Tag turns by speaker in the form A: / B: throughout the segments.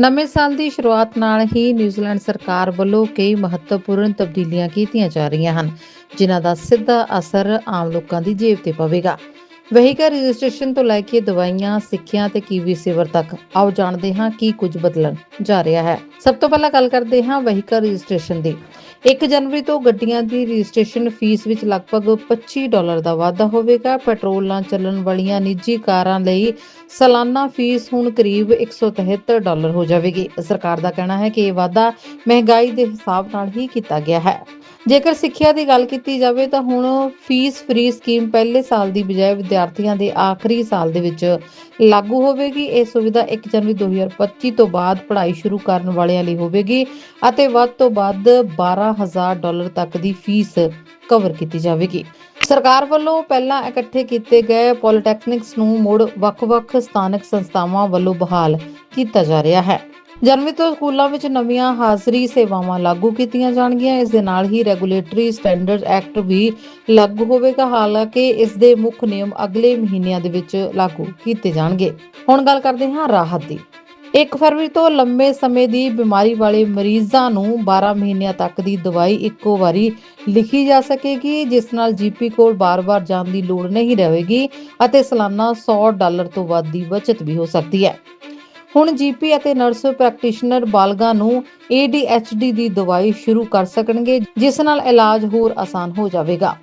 A: ਨਵੇਂ ਸਾਲ ਦੀ ਸ਼ੁਰੂਆਤ ਨਾਲ ਹੀ ਨਿਊਜ਼ੀਲੈਂਡ ਸਰਕਾਰ ਵੱਲੋਂ ਕਈ ਮਹੱਤਵਪੂਰਨ ਤਬਦੀਲੀਆਂ ਕੀਤੀਆਂ ਜਾ ਰਹੀਆਂ ਹਨ, ਜਿਨ੍ਹਾਂ ਦਾ ਸਿੱਧਾ ਅਸਰ ਆਮ ਲੋਕਾਂ ਦੀ ਜੇਬ ਤੇ ਪਵੇਗਾ। ਵਹੀਕਲ ਰਜਿਸਟ੍ਰੇਸ਼ਨ ਤੋਂ ਲੈ ਕੇ ਦਵਾਈਆਂ, ਸਿੱਖਿਆ ਤੇ ਕੀਵੀ ਸੇਵਰ ਤੱਕ। ਆਓ ਜਾਣਦੇ ਹਾਂ ਕੀ ਕੁਝ ਬਦਲਣ ਜਾ ਰਿਹਾ ਹੈ। ਸਭ ਤੋਂ ਪਹਿਲਾਂ ਗੱਲ ਕਰਦੇ ਹਾਂ ਵਹੀਕਲ ਰਜਿਸਟ੍ਰੇਸ਼ਨ ਦੀ। 1 ਜਨਵਰੀ ਤੋਂ ਗੱਡੀਆਂ ਦੀ ਰਜਿਸਟ੍ਰੇਸ਼ਨ ਫੀਸ ਵਿੱਚ ਲਗਭਗ 25 ਡਾਲਰ ਦਾ ਵਾਧਾ ਹੋਵੇਗਾ। ਪੈਟਰੋਲ ਨਾਲ ਚੱਲਣ ਵਾਲੀਆਂ ਨਿੱਜੀ ਕਾਰਾਂ ਲਈ ਸਾਲਾਨਾ ਫੀਸ ਹੁਣ ਕਰੀਬ 173 ਡਾਲਰ ਹੋ ਜਾਵੇਗੀ। ਸਰਕਾਰ ਦਾ ਕਹਿਣਾ ਹੈ ਕਿ ਇਹ ਵਾਧਾ ਮਹਿੰਗਾਈ ਦੇ ਹਿਸਾਬ ਨਾਲ ਹੀ ਕੀਤਾ ਗਿਆ ਹੈ। ਜੇਕਰ ਸਿੱਖਿਆ ਦੀ ਗੱਲ ਕੀਤੀ ਜਾਵੇ ਤਾਂ ਹੁਣ ਫੀਸ ਫ੍ਰੀ ਸਕੀਮ ਪਹਿਲੇ ਸਾਲ ਦੀ ਬਜਾਏ ਵਿਦਿਆਰਥੀਆਂ ਦੇ ਆਖਰੀ ਸਾਲ ਦੇ ਵਿੱਚ ਲਾਗੂ ਹੋਵੇਗੀ। ਇਹ ਸੁਵਿਧਾ 1 ਜਨਵਰੀ 2025 ਤੋਂ ਬਾਅਦ ਪੜ੍ਹਾਈ ਸ਼ੁਰੂ ਕਰਨ ਵਾਲਿਆਂ ਲਈ ਹੋਵੇਗੀ ਅਤੇ ਵੱਧ ਤੋਂ ਵੱਧ 12000 ਡਾਲਰ ਤੱਕ ਦੀ ਫੀਸ ਕਵਰ ਕੀਤੀ ਜਾਵੇਗੀ। ਸਰਕਾਰ ਵੱਲੋਂ ਪਹਿਲਾਂ ਇਕੱਠੇ ਕੀਤੇ ਗਏ ਪੋਲੀਟੈਕਨਿਕਸ ਨੂੰ ਮੁੜ ਵੱਖ-ਵੱਖ ਸਥਾਨਕ ਸੰਸਥਾਵਾਂ ਵੱਲੋਂ ਬਹਾਲ ਕੀਤਾ ਜਾ ਰਿਹਾ ਹੈ। ਜਨਵਰੀ ਤੋਂ ਸਕੂਲਾਂ ਵਿੱਚ ਨਵੀਆਂ ਹਾਜ਼ਰੀ ਸੇਵਾਵਾਂ ਲਾਗੂ ਕੀਤੀਆਂ ਜਾਣਗੀਆਂ। ਇਸ ਦੇ ਨਾਲ ਹੀ ਰੈਗੂਲੇਟਰੀ ਸਟੈਂਡਰਡਸ ਐਕਟ ਵੀ ਲਾਗੂ ਹੋਵੇਗਾ। ਹਾਲਾਂਕਿ ਇਸ ਦੇ ਮੁੱਖ ਨਿਯਮ ਅਗਲੇ ਮਹੀਨਿਆਂ ਦੇ ਵਿੱਚ ਲਾਗੂ ਕੀਤੇ ਜਾਣਗੇ। ਹੁਣ ਗੱਲ ਕਰਦੇ ਹਾਂ ਰਾਹਤ ਦੀ। 1 ਫਰਵਰੀ ਤੋਂ ਲੰਬੇ ਸਮੇਂ ਦੀ ਬਿਮਾਰੀ ਵਾਲੇ ਮਰੀਜ਼ਾਂ ਨੂੰ 12 ਮਹੀਨਿਆਂ ਤੱਕ ਦੀ ਦਵਾਈ ਇੱਕੋ ਵਾਰੀ ਲਿਖੀ ਜਾ ਸਕੇਗੀ, ਜਿਸ ਨਾਲ ਜੀਪੀ ਕੋਲ ਬਾਰ-ਬਾਰ ਜਾਣ ਦੀ ਲੋੜ ਨਹੀਂ ਰਹੇਗੀ ਅਤੇ ਸਾਲਾਨਾ 100 ਡਾਲਰ ਤੋਂ ਵੱਧ ਦੀ ਬਚਤ ਵੀ ਹੋ ਸਕਦੀ ਹੈ। ਹੁਣ ਜੀਪੀ ਅਤੇ ਨਰਸ ਪ੍ਰੈਕਟੀਸ਼ਨਰ ਬਾਲਗਾਂ ਨੂੰ ADHD ਦੀ ਦਵਾਈ ਸ਼ੁਰੂ ਕਰ ਸਕਣਗੇ, ਜਿਸ ਨਾਲ ਇਲਾਜ ਹੋਰ ਆਸਾਨ ਹੋ ਜਾਵੇਗਾ।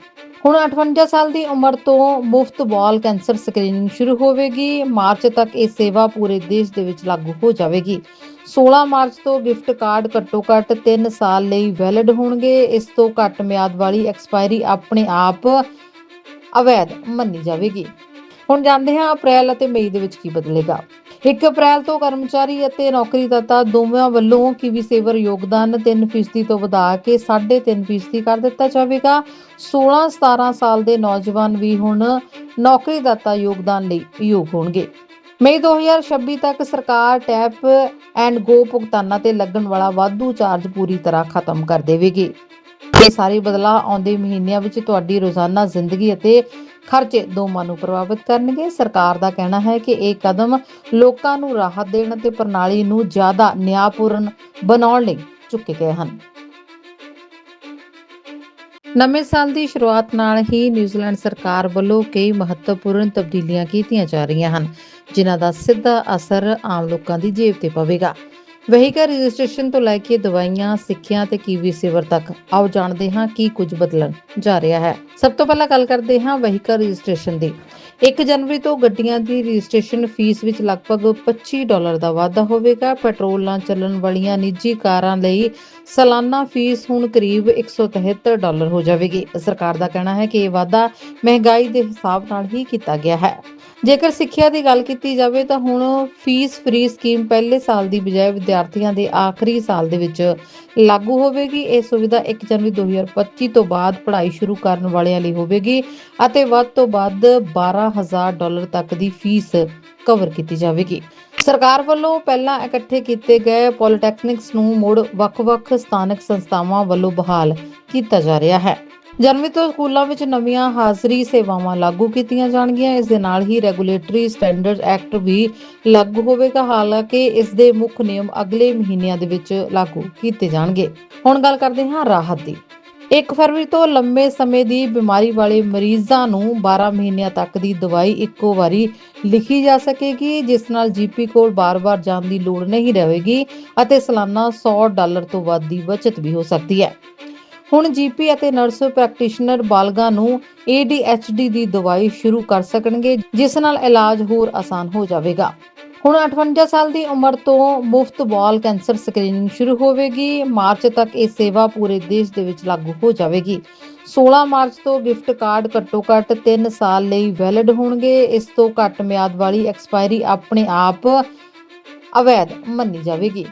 A: ਹੁਣ 58 ਸਾਲ ਦੀ ਉਮਰ ਤੋਂ ਮੁਫਤ ਬਾਲ ਕੈਂਸਰ ਸਕਰੀਨਿੰਗ ਸ਼ੁਰੂ ਹੋਵੇਗੀ। ਮਾਰਚ ਤੱਕ ਇਹ ਸੇਵਾ ਪੂਰੇ ਦੇਸ਼ ਦੇ ਵਿੱਚ ਲਾਗੂ ਹੋ ਜਾਵੇਗੀ। 16 ਮਾਰਚ ਤੋਂ ਗਿਫਟ ਕਾਰਡ ਘੱਟੋ-ਘੱਟ 3 ਸਾਲ ਲਈ ਵੈਲਿਡ ਹੋਣਗੇ। ਇਸ ਤੋਂ ਘੱਟ ਮਿਆਦ ਵਾਲੀ ਐਕਸਪਾਇਰੀ ਆਪਣੇ ਆਪ ਅਵੈਧ ਮੰਨੀ ਜਾਵੇਗੀ। ਹੁਣ ਜਾਣਦੇ ਹਾਂ ਅਪ੍ਰੈਲ ਅਤੇ ਮਈ ਦੇ ਵਿੱਚ ਕੀ ਬਦਲੇਗਾ। 1 ਅਪ੍ਰੈਲ ਤੋਂ ਕਰਮਚਾਰੀ ਅਤੇ ਨੌਕਰੀਦਾਤਾ ਦੋਵਾਂ ਵੱਲੋਂ ਕਿਵੀ ਸੇਵਰ ਯੋਗਦਾਨ 3% ਤੋਂ ਵਧਾ ਕੇ 3.5% ਕਰ ਦਿੱਤਾ ਜਾਵੇਗਾ। 16-17 ਸਾਲ ਦੇ ਨੌਜਵਾਨ ਵੀ ਹੁਣ ਨੌਕਰੀਦਾਤਾ ਯੋਗਦਾਨ ਲਈ ਯੋਗ ਹੋਣਗੇ। ਮਈ 2026 ਤੱਕ ਸਰਕਾਰ ਟੈਪ ਐਂਡ ਗੋ ਭੁਗਤਾਨਾਂ ਤੇ ਲੱਗਣ ਵਾਲਾ ਵਾਧੂ ਚਾਰਜ ਪੂਰੀ ਤਰ੍ਹਾਂ ਖਤਮ ਕਰ ਦੇਵੇਗੀ। ਇਹ ਸਾਰੇ ਬਦਲਾਅ ਆਉਂਦੇ ਮਹੀਨਿਆਂ ਵਿੱਚ ਤੁਹਾਡੀ ਰੋਜ਼ਾਨਾ ਜ਼ਿੰਦਗੀ ਅਤੇ ਖਰਚੇ ਦੋਵਾਂ ਨੂੰ ਪ੍ਰਭਾਵਿਤ ਕਰਨਗੇ। ਸਰਕਾਰ ਦਾ ਕਹਿਣਾ ਹੈ ਕਿ ਇਹ ਕਦਮ ਲੋਕਾਂ ਨੂੰ ਰਾਹਤ ਦੇਣ ਅਤੇ ਪ੍ਰਣਾਲੀ ਨੂੰ ਜ਼ਿਆਦਾ ਨਿਆਂਪੂਰਨ ਬਣਾਉਣ ਲਈ ਚੁੱਕੇ ਗਏ ਹਨ। ਨਵੇਂ ਸਾਲ ਦੀ ਸ਼ੁਰੂਆਤ ਨਾਲ ਹੀ ਨਿਊਜ਼ੀਲੈਂਡ ਸਰਕਾਰ ਵੱਲੋਂ ਕਈ ਮਹੱਤਵਪੂਰਨ ਤਬਦੀਲੀਆਂ ਕੀਤੀਆਂ ਜਾ ਰਹੀਆਂ ਹਨ, ਜਿਨ੍ਹਾਂ ਦਾ ਸਿੱਧਾ ਅਸਰ ਆਮ ਲੋਕਾਂ ਦੀ ਜੇਬ ਤੇ ਪਵੇਗਾ। ਵਹੀਕਲ ਰਜਿਸਟ੍ਰੇਸ਼ਨ ਤੋਂ ਲੈ ਕੇ ਦਵਾਈਆਂ, ਸਿੱਖਿਆ ਤੇ ਕੀਵੀ ਸੇਵਰ ਤੱਕ। ਆਓ ਜਾਣਦੇ ਹਾਂ ਕੀ ਕੁਝ ਬਦਲਣ ਜਾ ਰਿਹਾ ਹੈ। ਸਭ ਤੋਂ ਪਹਿਲਾਂ ਗੱਲ ਕਰਦੇ ਹਾਂ ਵਹੀਕਲ ਰਜਿਸਟ੍ਰੇਸ਼ਨ ਦੀ। 1 ਜਨਵਰੀ ਤੋਂ ਗੱਡੀਆਂ ਦੀ ਰਜਿਸਟ੍ਰੇਸ਼ਨ ਫੀਸ ਵਿੱਚ ਲਗਭਗ 25 ਡਾਲਰ ਦਾ ਵਾਧਾ ਹੋਵੇਗਾ। ਪੈਟਰੋਲ ਨਾਲ ਚੱਲਣ ਵਾਲੀਆਂ ਨਿੱਜੀ ਕਾਰਾਂ ਲਈ ਸਾਲਾਨਾ ਫੀਸ ਹੁਣ ਕਰੀਬ 173 ਡਾਲਰ ਹੋ ਜਾਵੇਗੀ। ਸਰਕਾਰ ਦਾ ਕਹਿਣਾ ਹੈ ਕਿ ਇਹ ਵਾਧਾ ਮਹਿੰਗਾਈ ਦੇ ਹਿਸਾਬ ਨਾਲ ਹੀ ਕੀਤਾ ਗਿਆ ਹੈ। ਜੇਕਰ ਸਿੱਖਿਆ ਦੀ ਗੱਲ ਕੀਤੀ ਜਾਵੇ ਤਾਂ ਹੁਣ ਫੀਸ ਫ੍ਰੀ ਸਕੀਮ ਪਹਿਲੇ ਸਾਲ ਦੀ ਬਜਾਏ ਵਿਦਿਆਰਥੀਆਂ ਦੇ ਆਖਰੀ ਸਾਲ ਦੇ ਵਿੱਚ ਲਾਗੂ ਹੋਵੇਗੀ। ਇਹ ਸੁਵਿਧਾ 1 ਜਨਵਰੀ 2025 ਤੋਂ ਬਾਅਦ ਪੜ੍ਹਾਈ ਸ਼ੁਰੂ ਕਰਨ ਵਾਲਿਆਂ ਲਈ ਹੋਵੇਗੀ ਅਤੇ ਵੱਧ ਤੋਂ ਵੱਧ 12000 ਡਾਲਰ ਤੱਕ ਦੀ ਫੀਸ ਕਵਰ ਕੀਤੀ ਜਾਵੇਗੀ। ਸਰਕਾਰ ਵੱਲੋਂ ਪਹਿਲਾਂ ਇਕੱਠੇ ਕੀਤੇ ਗਏ ਪੋਲੀਟੈਕਨਿਕਸ ਨੂੰ ਮੁੜ ਵੱਖ-ਵੱਖ ਸਥਾਨਕ ਸੰਸਥਾਵਾਂ ਵੱਲੋਂ ਬਹਾਲ ਕੀਤਾ ਜਾ ਰਿਹਾ ਹੈ। ਜਨਵਰੀ ਤੋਂ ਸਕੂਲਾਂ ਵਿੱਚ ਨਵੀਆਂ ਹਾਜ਼ਰੀ ਸੇਵਾਵਾਂ ਲਾਗੂ ਕੀਤੀਆਂ ਜਾਣਗੀਆਂ। ਇਸ ਦੇ ਨਾਲ ਹੀ ਰੈਗੂਲੇਟਰੀ ਸਟੈਂਡਰਡਸ ਐਕਟ ਵੀ ਲਾਗੂ ਹੋਵੇਗਾ। ਹਾਲਾਂਕਿ ਇਸ ਦੇ ਮੁੱਖ ਨਿਯਮ ਅਗਲੇ ਮਹੀਨਿਆਂ ਦੇ ਵਿੱਚ ਲਾਗੂ ਕੀਤੇ ਜਾਣਗੇ। ਹੁਣ ਗੱਲ ਕਰਦੇ ਹਾਂ ਰਾਹਤ ਦੀ। 1 ਫਰਵਰੀ ਤੋਂ ਲੰਬੇ ਸਮੇਂ ਦੀ ਬਿਮਾਰੀ ਵਾਲੇ ਮਰੀਜ਼ਾਂ ਨੂੰ 12 ਮਹੀਨਿਆਂ ਤੱਕ ਦੀ ਦਵਾਈ ਇੱਕੋ ਵਾਰੀ ਲਿਖੀ ਜਾ ਸਕੇਗੀ, ਜਿਸ ਨਾਲ ਜੀਪੀ ਕੋਲ ਬਾਰ-ਬਾਰ ਜਾਣ ਦੀ ਲੋੜ ਨਹੀਂ ਰਹੇਗੀ ਅਤੇ ਸਾਲਾਨਾ 100 ਡਾਲਰ ਤੋਂ ਵੱਧ ਦੀ ਬਚਤ ਵੀ ਹੋ ਸਕਦੀ ਹੈ। ਹੁਣ ਜੀਪੀ ਅਤੇ ਨਰਸ ਪ੍ਰੈਕਟੀਸ਼ਨਰ ਬਾਲਗਾਂ ਨੂੰ ADHD ਦੀ ਦਵਾਈ ਸ਼ੁਰੂ ਕਰ ਸਕਣਗੇ, ਜਿਸ ਨਾਲ ਇਲਾਜ ਹੋਰ ਆਸਾਨ ਹੋ ਜਾਵੇਗਾ। ਹੁਣ 58 ਸਾਲ ਦੀ ਉਮਰ ਤੋਂ ਮੁਫਤ ਬਾਲ ਕੈਂਸਰ ਸਕਰੀਨਿੰਗ ਸ਼ੁਰੂ ਹੋਵੇਗੀ। ਮਾਰਚ ਤੱਕ ਇਹ ਸੇਵਾ ਪੂਰੇ ਦੇਸ਼ ਦੇ ਵਿੱਚ ਲਾਗੂ ਹੋ ਜਾਵੇਗੀ। 16 ਮਾਰਚ ਤੋਂ ਗਿਫਟ ਕਾਰਡ ਘੱਟੋ-ਘੱਟ 3 ਸਾਲ ਲਈ ਵੈਲਿਡ ਹੋਣਗੇ। ਇਸ ਤੋਂ ਘੱਟ ਮਿਆਦ ਵਾਲੀ ਐਕਸਪਾਇਰੀ ਆਪਣੇ ਆਪ ਅਵੈਧ ਮੰਨੀ ਜਾਵੇਗੀ।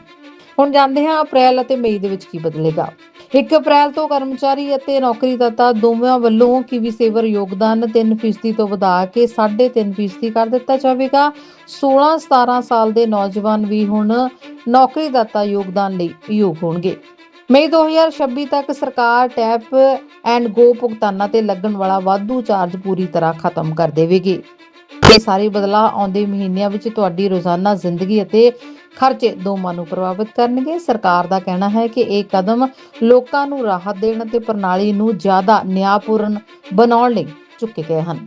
A: ਹੁਣ ਜਾਣਦੇ ਹਾਂ ਅਪ੍ਰੈਲ ਅਤੇ ਮਈ ਦੇ ਵਿੱਚ ਕੀ ਬਦਲੇਗਾ। 1 ਅਪ੍ਰੈਲ ਤੋਂ ਕਰਮਚਾਰੀ ਅਤੇ ਨੌਕਰੀਦਾਤਾ ਦੋਵਾਂ ਵੱਲੋਂ ਕਿਵੀ ਸੇਵਰ ਯੋਗਦਾਨ 3% ਤੋਂ ਵਧਾ ਕੇ 3.5% ਕਰ ਦਿੱਤਾ ਜਾਵੇਗਾ। 16-17 ਸਾਲ ਦੇ ਨੌਜਵਾਨ ਵੀ ਹੁਣ ਨੌਕਰੀਦਾਤਾ ਯੋਗਦਾਨ ਲਈ ਯੋਗ ਹੋਣਗੇ। ਮਈ 2026 ਤੱਕ ਸਰਕਾਰ ਟੈਪ ਐਂਡ ਗੋ ਭੁਗਤਾਨਾਂ ਤੇ ਲੱਗਣ ਵਾਲਾ ਵਾਧੂ ਚਾਰਜ ਪੂਰੀ ਤਰ੍ਹਾਂ ਖਤਮ ਕਰ ਦੇਵੇਗੀ। ਇਹ ਸਾਰੇ ਬਦਲਾਅ ਆਉਂਦੇ ਮਹੀਨਿਆਂ ਵਿੱਚ ਤੁਹਾਡੀ ਰੋਜ਼ਾਨਾ ਜ਼ਿੰਦਗੀ ਅਤੇ ਖਰਚੇ ਦੋਵਾਂ ਨੂੰ ਪ੍ਰਭਾਵਿਤ ਕਰਨਗੇ। ਸਰਕਾਰ ਦਾ ਕਹਿਣਾ ਹੈ ਕਿ ਇਹ ਕਦਮ ਲੋਕਾਂ ਨੂੰ ਰਾਹਤ ਦੇਣ ਅਤੇ ਪ੍ਰਣਾਲੀ ਨੂੰ ਜ਼ਿਆਦਾ ਨਿਆਂਪੂਰਨ ਬਣਾਉਣ ਲਈ ਚੁੱਕੇ ਗਏ ਹਨ।